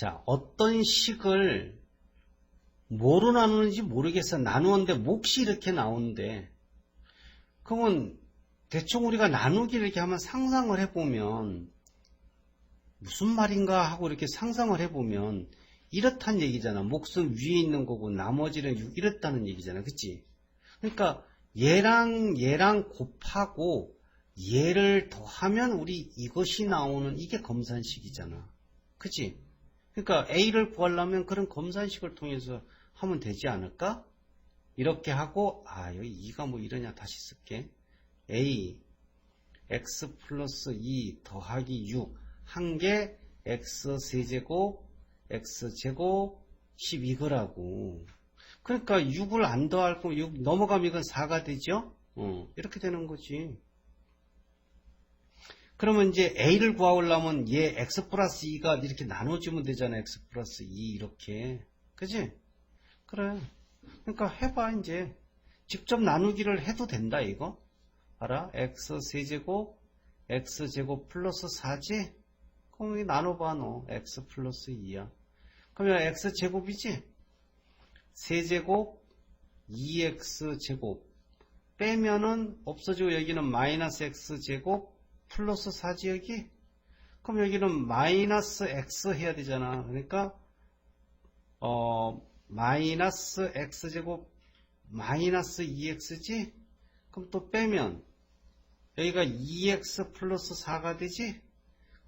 자, 어떤 식을 뭐로 나누는지 모르겠어. 나누는데 몫이 이렇게 나오는데, 그러면 대충 우리가 나누기를 이렇게 하면 상상을 해보면, 무슨 말인가 하고 이렇게 상상을 해보면, 이렇단 얘기잖아. 몫은 위에 있는 거고, 나머지는 유- 이렇다는 얘기잖아. 그치? 그러니까, 얘랑 얘랑 곱하고, 얘를 더하면 우리 이것이 나오는 이게 검산식이잖아. 그치? 그러니까 A를 구하려면 그런 검산식을 통해서 하면 되지 않을까? 이렇게 하고 아 여기 2가 뭐 이러냐 다시 쓸게 A x 플러스 2 더하기 6 한 개 x 세제곱 x 제곱 12거라고 그러니까 6을 안 더할 거면 6 넘어가면 이건 4가 되죠? 어, 이렇게 되는 거지 그러면 이제 A를 구하려면 얘 X 플러스 2가 이렇게 나눠주면 되잖아. X 플러스 2 이렇게. 그지? 그래. 그러니까 해봐 이제. 직접 나누기를 해도 된다 이거. 알아? X 세제곱 X 제곱 플러스 4지? 그럼 여기 나눠봐 너. X 플러스 2야. 그러면 X 제곱이지? 세제곱 2X 제곱 빼면은 없어지고 여기는 마이너스 X 제곱 플러스 4지 여기? 그럼 여기는 마이너스 x 해야 되잖아. 그러니까 어 마이너스 x제곱 마이너스 2x지? 그럼 또 빼면 여기가 2x 플러스 4가 되지?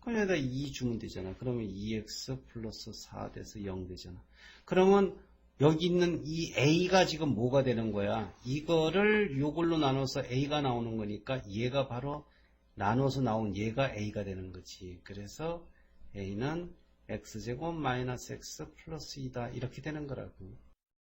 그럼 여기다 2 주면 되잖아. 그러면 2x 플러스 4 돼서 0 되잖아. 그러면 여기 있는 이 a가 지금 뭐가 되는 거야? 이거를 요걸로 나눠서 a가 나오는 거니까 얘가 바로 나눠서 나온 얘가 a가 되는 거지. 그래서 a는 x제곱 마이너스 x 플러스 2다 이렇게 되는 거라고.